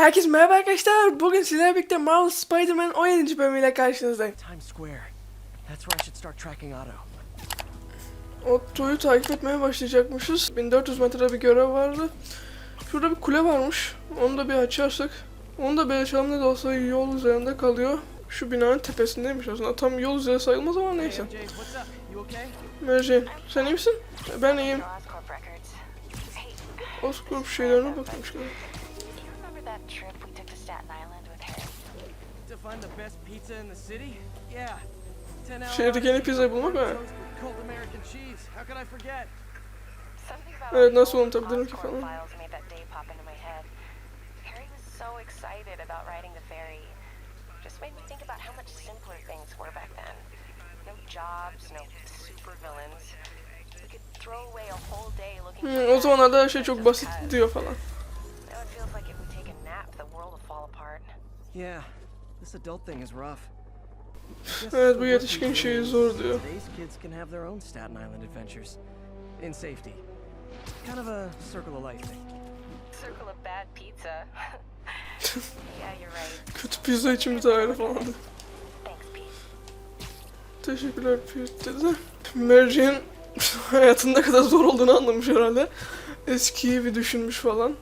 Herkese merhaba arkadaşlar. Bugün sizlerle birlikte Marvel Spider-Man 17. bölümüyle karşınızdayım. Times Square. That's where I should start tracking Otto. Otto'yu takip etmeye başlayacakmışız. 1400 metrede bir görev vardı. Şurada bir kule varmış. Onu da bir açarsak. Onu da bir açalım ne de olsa yol üzerinde kalıyor. Şu binanın tepesindeymiş aslında. Tam yol üzeri sayılmaz ama neyse. Mary Jane, sen iyi misin? Ben iyiyim. Oscorp şeylerine bakmış gibi. Find the best pizza in the city? Yeah. 10 hour Şehirdeki en iyi odyssey pizzayı bulmak French ha. toast with cold American cheese. How could I forget? Something about Evet, our nasıl old unutabilirim ki falan. files made that day pop into my head. Harry was so excited about riding the ferry. Just made me think about how much simpler things were back then. No jobs, no supervillains. We could throw away a whole day looking Hmm, o zamanlarda her şey just çok basit because. diyor falan. Now it feels like if we take a nap, the world will fall apart. Yeah. This adult thing is rough. Guess Evet, bu yetişkin şeyi zor diyor. Kids can have their own Staten Island adventures. In safety. Kind of a circle of life thing. Circle of bad pizza. yeah, you're right. Kötü pizza için bir daire falan. Thanks, Pete. Teşekkürler Pete dedi. Mary Jane hayatın ne kadar zor olduğunu anlamış herhalde. Eskiyi bir düşünmüş falan.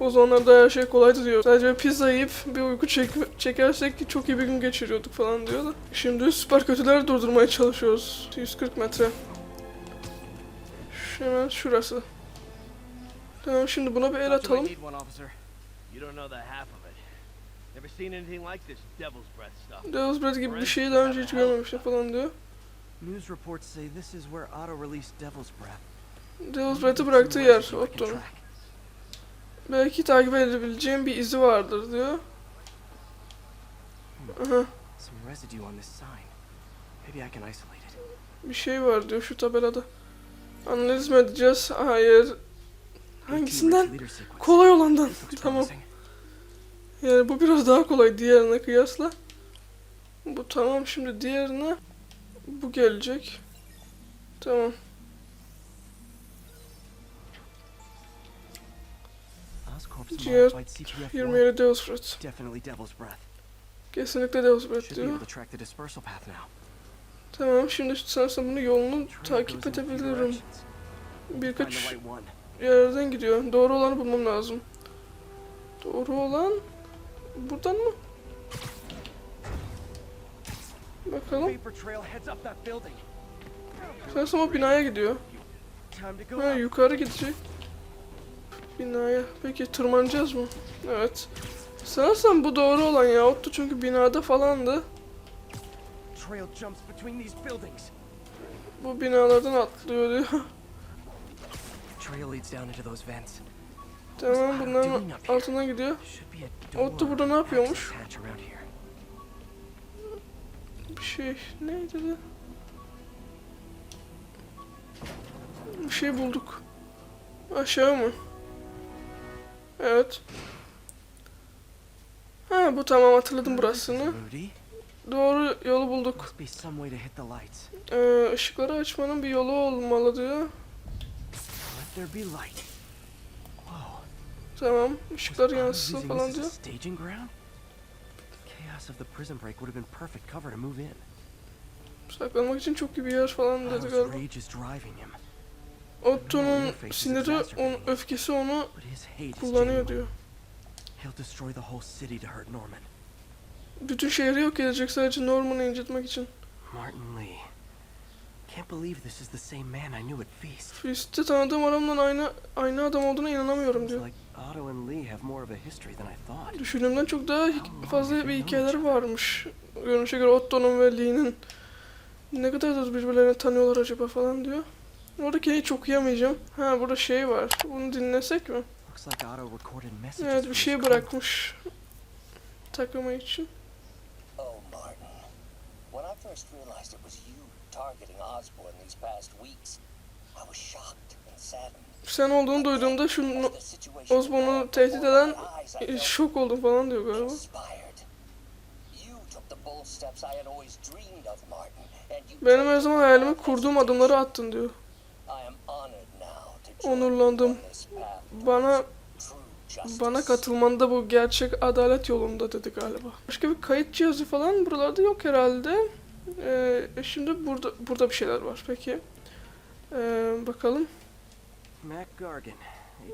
O zamanlarda her şey kolaydı diyor. Sadece pizza yiyip bir uyku çek çekersek çok iyi bir gün geçiriyorduk falan diyor da. Şimdi süper kötüleri durdurmaya çalışıyoruz. 140 metre. Şu hemen şurası. Tamam şimdi buna bir el atalım. devil's breath stuff. Devil's Breath gibi bir şeyi daha önce hiç görmemiştim falan diyor. News reports say this is where Otto released Devil's Breath. Devil's Breath'ı bıraktığı yer Otto'nun. Belki takip edebileceğim bir izi vardır diyor. Aha, bir şey var diyor şu tabelada. Analiz mi edeceğiz? Hayır. Hangisinden? Kolay olandan. Tamam. Yani bu biraz daha kolay diğerine kıyasla. Bu tamam şimdi diğerine bu gelecek. Tamam. CPF 27 Devil's Breath. Definitely Devil's Breath. Kesinlikle Devil's Breath diyor. able to track the dispersal path now. Tamam şimdi sanırsam bunu yolunu takip edebilirim. Birkaç yerden gidiyor. Doğru olanı bulmam lazım. Doğru olan buradan mı? Bakalım. Sanırsam o binaya gidiyor. Ha yukarı gidecek. Binaya. Peki tırmanacağız mı? Evet. Sanırsam bu doğru olan ya. Ottu çünkü binada falandı. Bu binalardan atlıyor diyor. Trail leads down into those vents. tamam bunların altından gidiyor. Otto burada ne yapıyormuş? Bir şey neydi de? Bir şey bulduk. Aşağı mı? Evet. Ha bu tamam hatırladım burasını. Doğru yolu bulduk. Ee, ışıkları açmanın bir yolu olmalı diyor. Tamam ışıklar using falan diyor. Saklanmak için çok iyi bir yer falan dedi galiba. Otto'nun siniri, onun öfkesi onu kullanıyor diyor. He'll destroy the whole city to hurt Norman. Bütün şehri yok edecek sadece Norman'ı incitmek için. Martin Lee. Can't believe this is the same man I knew at Feast. Feast'te tanıdığım adamla aynı aynı adam olduğuna inanamıyorum diyor. Otto and Lee have more of a history than I thought. Düşündüğümden çok daha fazla bir hikayeleri varmış. Görünüşe göre Otto'nun ve Lee'nin ne kadar da birbirlerini tanıyorlar acaba falan diyor. Oradaki hiç okuyamayacağım. Ha burada şey var. Bunu dinlesek mi? Evet bir şey bırakmış. Takımı için. Oh, Martin. When I first realized it was you targeting Osborn these past weeks, I was shocked and saddened. Sen olduğunu duyduğumda şu developed tehdit eden e, şok oldum falan diyor galiba. Benim her zaman hayalimi kurduğum adımları attın diyor. Onurlandım. Bana. Bana katılmanda bu gerçek adalet yolunda dedi galiba. Başka bir kayıt cihazı falan buralarda yok herhalde. Ee, şimdi burada burada bir şeyler var peki. Ee, bakalım. Mac Gargan,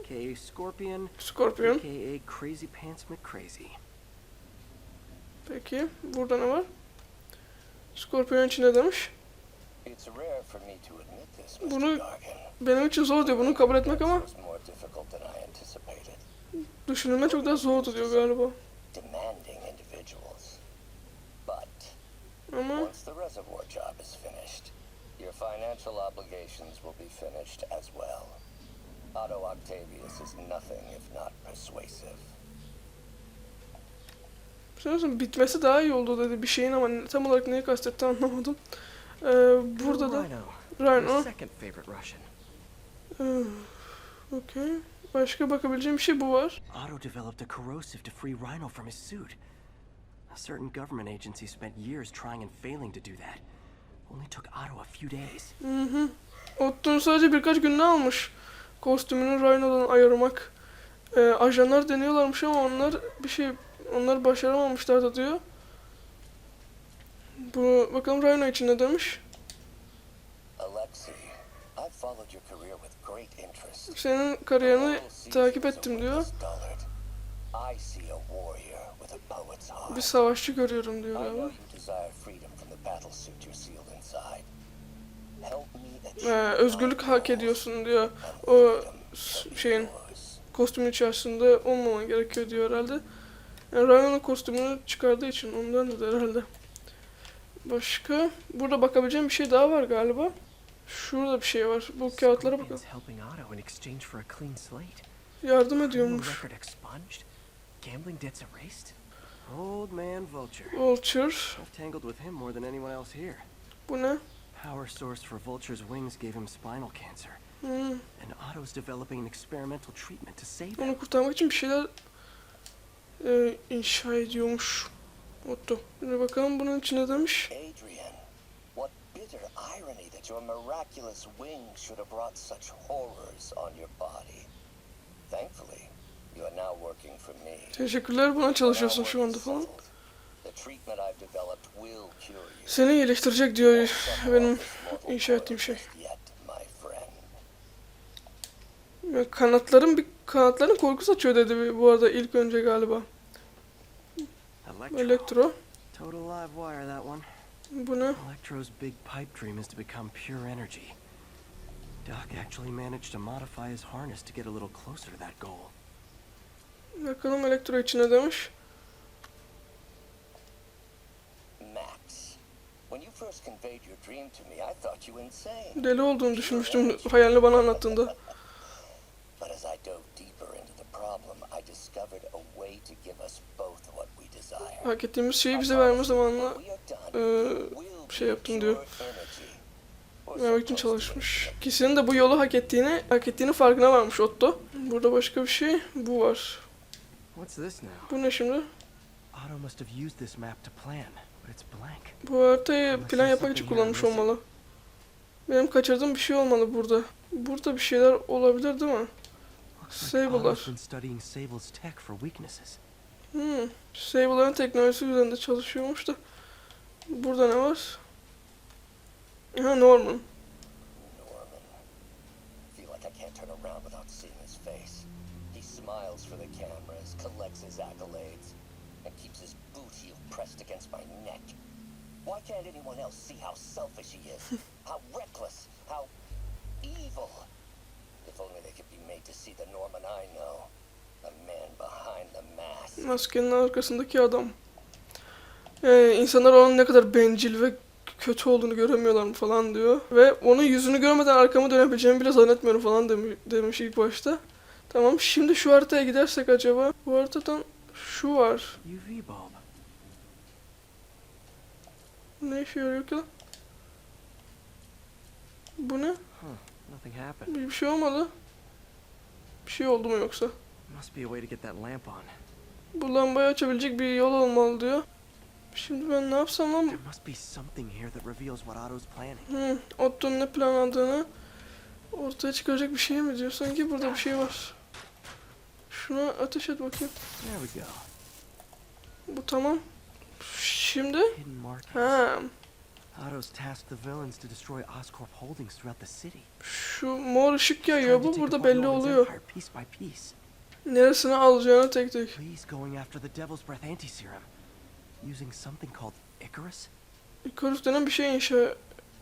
aka Scorpion, Scorpion. aka Crazy Pants McCrazy. Peki. Burada ne var? Scorpion için ne demiş? Bunu benim için zor diyor bunu kabul etmek ama düşünülme çok daha zordu diyor galiba. Ama once the reservoir job is finished, your financial obligations will be finished as well. Otto Octavius is nothing if not persuasive. sanırsam bitmesi daha iyi oldu dedi bir şeyin ama tam olarak neyi kastetti anlamadım. Ee, burada da Rhino. Ee, Okey. Başka bakabileceğim bir şey bu var. Otto developed a corrosive to free Rhino from his suit. A certain government agency spent years trying and failing to do that. Only took Otto a few days. Otto'nun sadece birkaç gününü almış. Kostümünü Rhino'dan ayırmak. Ee, ajanlar deniyorlarmış ama onlar bir şey onlar başaramamışlar da diyor. Bu bakalım Rhino için ne demiş? Senin kariyerini takip ettim diyor. Bir savaşçı görüyorum diyor galiba. Ee, özgürlük hak ediyorsun diyor. O şeyin kostümün içerisinde olmaman gerekiyor diyor herhalde. Yani Ryan'ın kostümünü çıkardığı için ondan da herhalde. Başka? Burada bakabileceğim bir şey daha var galiba. Şurada bir şey var. Bu kağıtlara slate. Yardım ediyormuş. record expunged? Gambling debts erased? Old man Vulture. Vulture. I've tangled with him more than anyone else here. Bu ne? Power source for Vulture's wings gave him spinal cancer, Hmm. and Otto's developing an experimental treatment to save him. Onu kurtarmak için bir şeyler e, inşa ediyormuş. Otto. Bir bakalım bunun içine demiş. Adrian, what bitter irony that your miraculous wings should have brought such horrors on your body. Thankfully, you are now working for me. Teşekkürler buna çalışıyorsun şu anda falan. settled. The treatment I've developed will cure you. Seni iyileştirecek diyor benim inşa ettiğim şey. kanatların bir kanatların korku saçıyor dedi bu arada ilk önce galiba. Elektro. Total live wire, that one. Bu ne? Electro's big pipe dream is to become pure energy. Doc actually managed to modify his harness to get a little closer to that goal. Bakalım elektro içine demiş. Max, when you first conveyed your dream to me, I thought you insane. Deli olduğunu düşünmüştüm hayalini bana anlattığında. But as I dove deeper into the problem, I discovered a way to give us both. Hak ettiğimiz şeyi bize verme zamanla we'll şey yaptım diyor. vermek için çalışmış. Kişinin de bu yolu hak ettiğini, hak ettiğini farkına varmış Otto. Burada başka bir şey, bu var. Bu ne şimdi? Otto must have used this map to plan, but it's blank. Bu haritayı plan yapmak için kullanmış olmalı. Benim kaçırdığım bir şey olmalı burada. Burada bir şeyler olabilir değil mi? Sable'lar. Hmm. Sable'ların teknolojisi üzerinde çalışıyormuş da. Burada ne var? Ha Norman. Can't turn around without seeing his face. He smiles for the cameras, collects his accolades, and keeps his boot heel pressed against my neck. Why can't anyone else see how selfish he is? how reckless, how evil? If only they could be made to see the Norman I know. The man behind. Maskenin arkasındaki adam. Yani insanlar onun ne kadar bencil ve kötü olduğunu göremiyorlar mı falan diyor. Ve onun yüzünü görmeden arkamı dönebileceğimi bile zannetmiyorum falan demiş, demiş ilk başta. Tamam şimdi şu haritaya gidersek acaba bu haritadan şu var. Ne işe yarıyor ki? Bu ne? Nothing happened. Bir bir şey olmadı. Bir şey oldu mu yoksa? Must be a way to get that lamp on. Bu lambayı açabilecek bir yol olmalı diyor. Şimdi ben ne yapsam lan? There must be something here that reveals what Otto's planning. Hı, Otto'nun ne planladığını ortaya çıkaracak bir şey mi diyor? Sanki burada bir şey var. Şuna ateş et bakayım. There we go. Bu tamam. Şimdi ha Otto's tasked the villains to destroy Oscorp holdings throughout the city. şu mor ışık yayıyor bu burada belli oluyor. piece by piece. Neresine alacağını tek tek. Please going after the Devil's Breath anti-serum. Using something called Icarus? Icarus denen bir şey inşa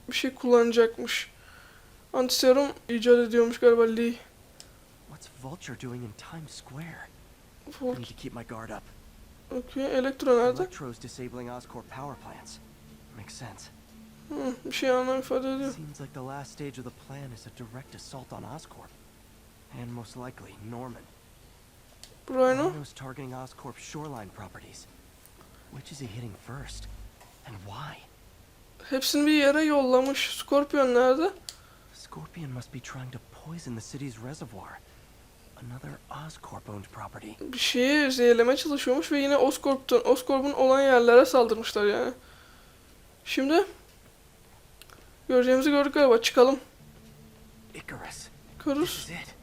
bir şey kullanacakmış. Antiserum icat ediyormuş galiba Lee. What's Vulture doing in Times Square? I need to keep my guard up. Okay, Elektro nerede? Electro's disabling Oscorp power plants. Makes sense. Hı, bir şey anlam ifade ediyor. Seems like the last stage of the plan is a direct assault on Oscorp. And most likely, Norman. Rhino. Rhino's targeting Oscorp's shoreline properties. Which is he hitting first? And why? Hepsini bir yere yollamış. Scorpion nerede? Scorpion must be trying to poison the city's reservoir. Another Oscorp-owned property. Bir şeyi zehirleme çalışıyormuş ve yine Oscorp'tan, Oscorp'un olan yerlere saldırmışlar yani. Şimdi göreceğimizi gördük galiba. Çıkalım. Icarus. This Icarus. is it.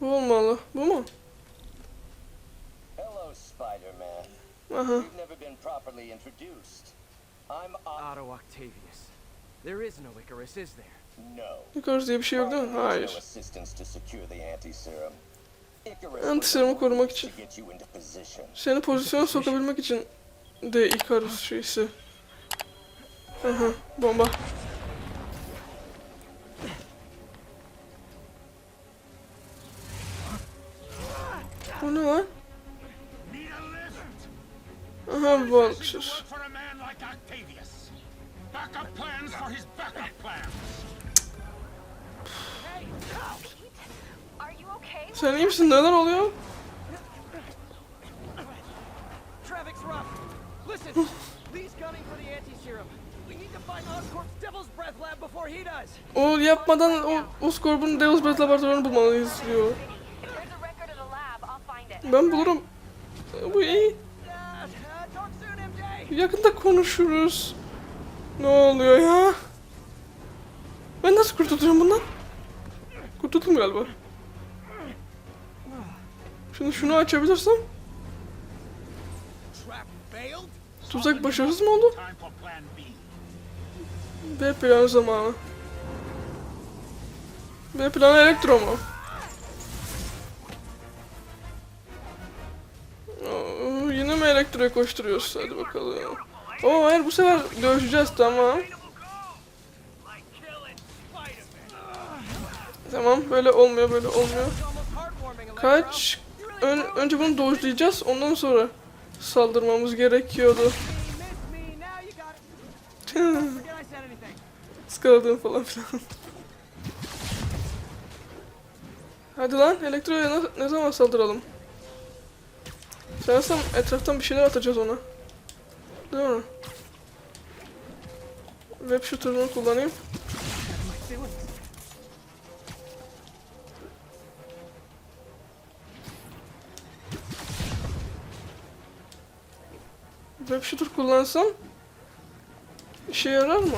Bu olmalı. Bu mu? Spider-Man. Aha. You've never been properly introduced. I'm Otto. Otto Octavius. There is no Icarus, is there? No. Icarus diye bir şey yok değil mi? Hayır. No assistance to secure the anti-serum. Icarus Antiserumu korumak için. To get you into position. Seni pozisyona sokabilmek için de Icarus şeysi. Aha. Bomba. Bu ne lan? You okay? Sen iyi misin? Neler oluyor? Traffic's rough. Listen, Lee's gunning for the anti-serum. We need to find Oscorp's Devil's Breath lab before he does. O yapmadan o Oscorp'un Deus Breath laboratuvarını bulmalıyız diyor. Ben bulurum. Bu iyi. Yakında konuşuruz. Ne oluyor ya? Ben nasıl kurtulacağım bundan? Kurtuldum galiba. Şimdi şunu açabilirsem. Tuzak başarısız mı oldu? B planı zamanı. B planı elektro mu? Elektroya koşturuyoruz? Hadi bakalım. Oo hayır bu sefer dövüşeceğiz tamam. Tamam böyle olmuyor böyle olmuyor. Kaç. Ön- önce bunu dojlayacağız ondan sonra saldırmamız gerekiyordu. Iskaladım falan filan. Hadi lan elektroya ne zaman saldıralım? Sanırsam etraftan bir şeyler atacağız ona. Değil mi? Web shooter'ını kullanayım. Web shooter kullansam işe yarar mı?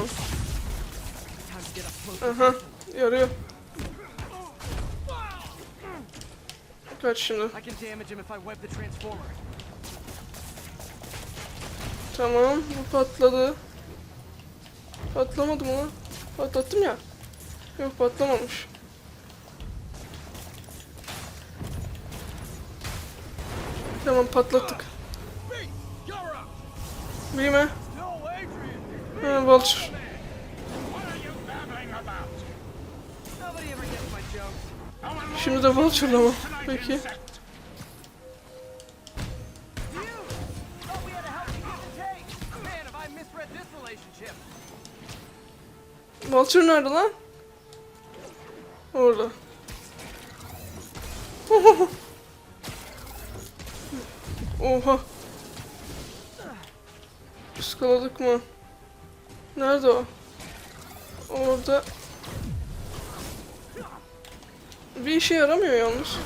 Aha, yarıyor. The transformer. Tamam, bu patladı. Patlamadı mı lan? Patlattım ya. Yok patlamamış. Tamam patlattık. B, you're up. Büyüme. No, Adrian. Ha, Vulture. Şimdi de Vulture'la mı? Peki. Vulture nerede lan? Orada. Oha. Iskaladık mı? Nerede o? Orada. Bir işe yaramıyor yalnız.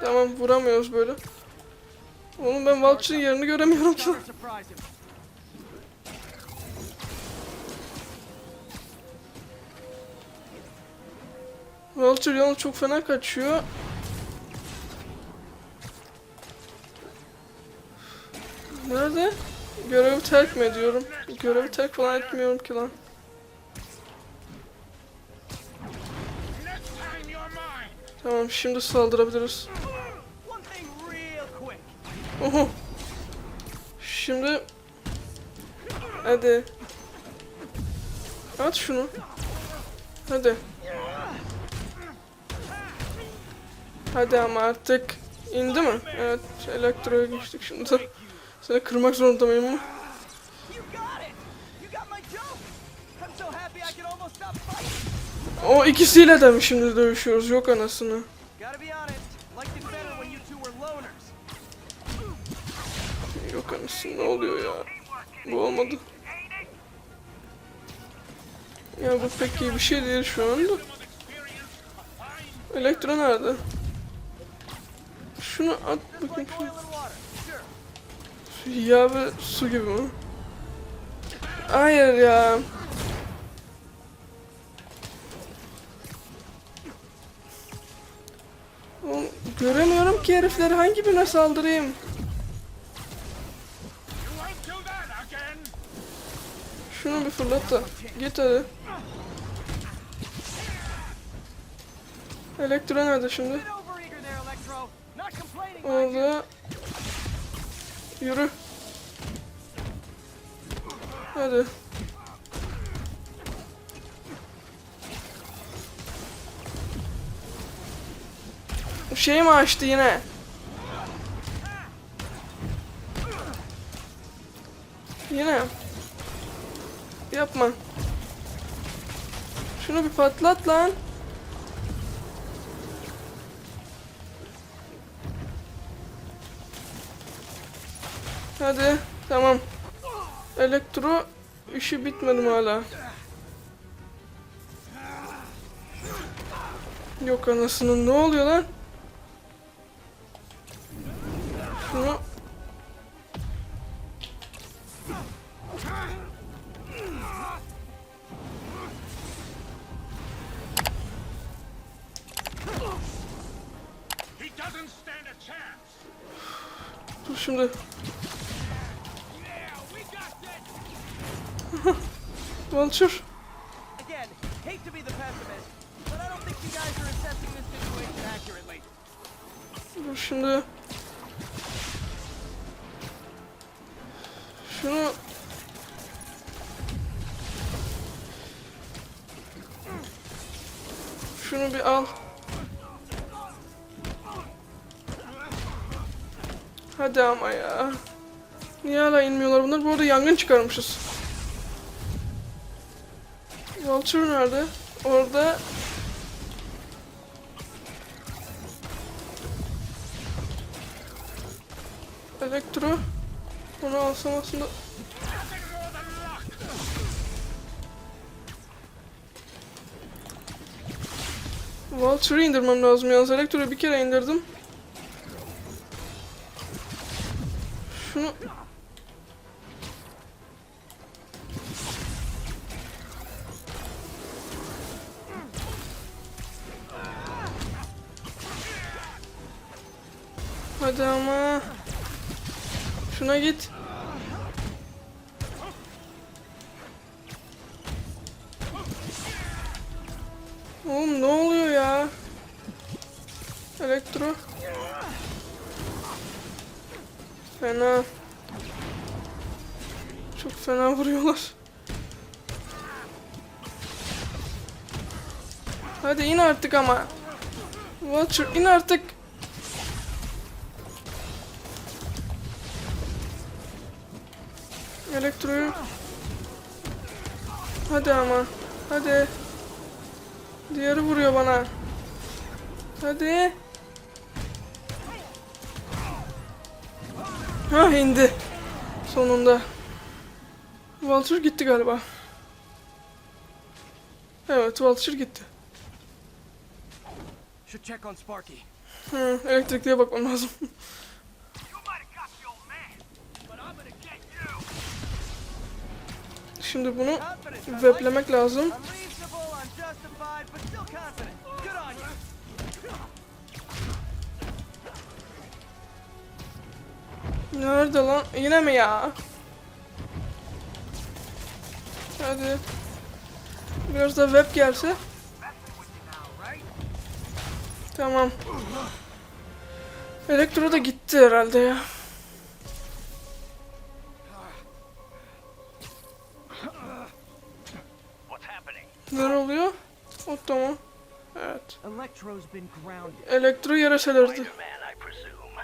Tamam vuramıyoruz böyle. Oğlum ben Vulture'ın yerini göremiyorum ki. Vulture yalnız çok fena kaçıyor. Nerede? Görevi terk mi ediyorum? Görevi terk falan etmiyorum ki lan. Tamam şimdi saldırabiliriz. Oho. Şimdi hadi. At şunu. Hadi. Hadi ama artık indi mi? Evet, elektroya geçtik şimdi. Seni kırmak zorunda mıyım mı? O ikisiyle de mi şimdi dövüşüyoruz? Yok anasını. Yok anasını ne oluyor ya? Bu olmadı. Ya bu pek iyi bir şey değil şu anda. Elektro nerede? Şunu at bakayım. Yağ ve su gibi mi? Hayır ya. Göremiyorum ki herifleri hangi birine saldırayım? Şunu bir fırlat da. Git hadi. Elektro nerede şimdi? Orada. Yürü. Hadi. Şey mi açtı yine? Yine. Yapma. Şunu bir patlat lan. Hadi tamam. Elektro işi bitmedi mi hala? Yok anasının ne oluyor lan? Şunu He doesn't stand a chance. dur şimdi. Vulture. Again, hate to be the pessimist, but I don't think you guys are assessing this situation accurately. Dur şimdi. Şunu Şunu bir al. Hadi ama ya. Niye hala inmiyorlar bunlar? Bu arada yangın çıkarmışız. Vulture nerede? Orada Aslında. Vulture'ı indirmem lazım yalnız. Elektro'yu bir kere indirdim. Şunu... Hadi ama. Şuna git. Artık ama. Watcher in artık. Elektroyu. Hadi ama. Hadi. Diğeri vuruyor bana. Hadi. Ha indi. Sonunda. Vulture gitti galiba. Evet Vulture gitti. Should check on Sparky. Hı, elektrikliye bakmam lazım. Şimdi bunu weblemek lazım. Nerede lan? Yine mi ya? Hadi. Biraz da web gelse. Tamam. Elektro da gitti herhalde ya. Ne oluyor? O tamam. Evet. Electro's been grounded. Elektro yere selerdi. Spider-Man, I presume.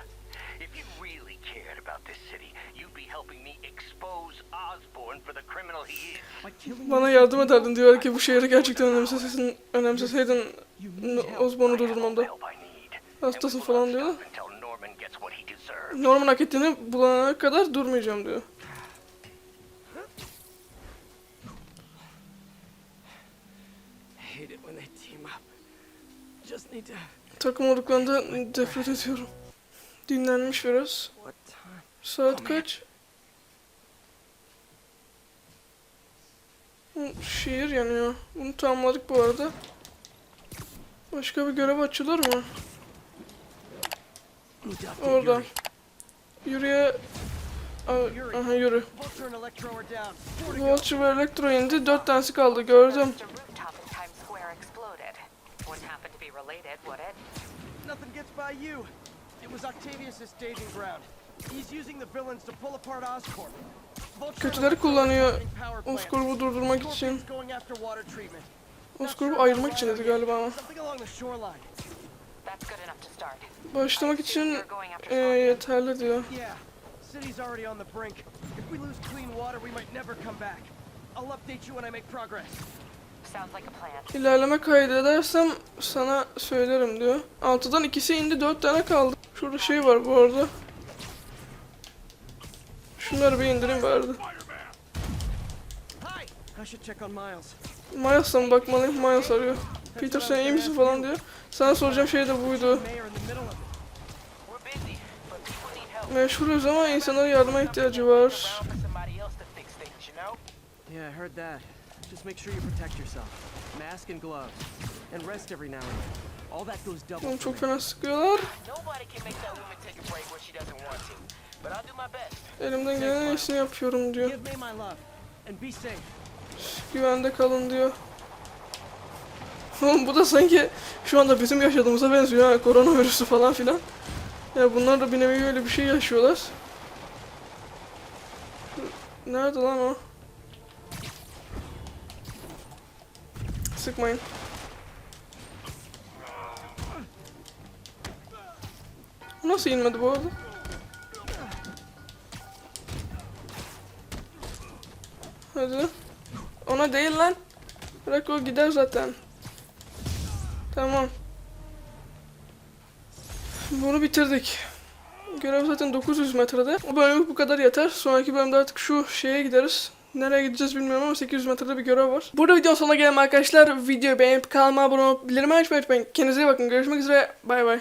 If you really cared about this city, you'd be helping me expose Osborn for the criminal he is. By killing Bana yardım ederdin diyor ki bu şehri gerçekten önemseseydin, önemseseydin the durdurmamda. will falan diyor. Norman hak ettiğini bulana kadar durmayacağım diyor. Takım olduklarında nefret ediyorum. Dinlenmiş biraz. Saat kaç? Şiir yanıyor. Bunu tamamladık bu arada. Başka bir görev açılır mı? Orada. Yürüye... Aha yürü. Vulture ve Elektro indi. Dört tanesi kaldı gördüm. Nothing gets by you. It was Octavius' staging ground. He's using the villains to pull apart Oscorp. Kötüleri kullanıyor. Oscorp'u durdurmak için. Sure ayırmak about için dedi galiba ama. Başlamak için e, yeterli diyor. City's already on the brink. If we lose clean water, we might never come back. I'll update you when I make progress. İlerleme kaydedersem sana söylerim diyor. Altıdan ikisi indi dört tane kaldı. Şurada şey var bu arada. Şunları bir indireyim bari. Miles'a mı bakmalıyım? Miles arıyor. Peter sen iyi misin falan diyor. Sana soracağım şey de buydu. Meşgulüz ama insanların yardıma ihtiyacı var. Yeah, I heard that. Just make sure you protect yourself. Mask and gloves. And rest every now and then. All that goes double. Oğlum çok fena sıkıyorlar. Nobody can make that woman take a break when she doesn't want to. But I'll do my best. Elimden gelen en iyisini yapıyorum diyor. Güvende kalın diyor. Oğlum bu da sanki şu anda bizim yaşadığımıza benziyor ha. Koronavirüsü falan filan. Ya bunlar da bir nevi öyle bir şey yaşıyorlar. Nerede lan o? Sıkmayın. Nasıl inmedi bu arada? Hadi. Ona değil lan. Bırak o gider zaten. Tamam. Bunu bitirdik. Görev zaten 900 metrede. Bu bölümlük bu kadar yeter. Sonraki bölümde artık şu şeye gideriz. Nereye gideceğiz bilmiyorum ama 800 metrede bir görev var. Burada video sonuna gelelim arkadaşlar. Videoyu beğenip kanalıma abone olup bildirimi açmayı unutmayın. Kendinize iyi bakın. Görüşmek üzere. Bay bay.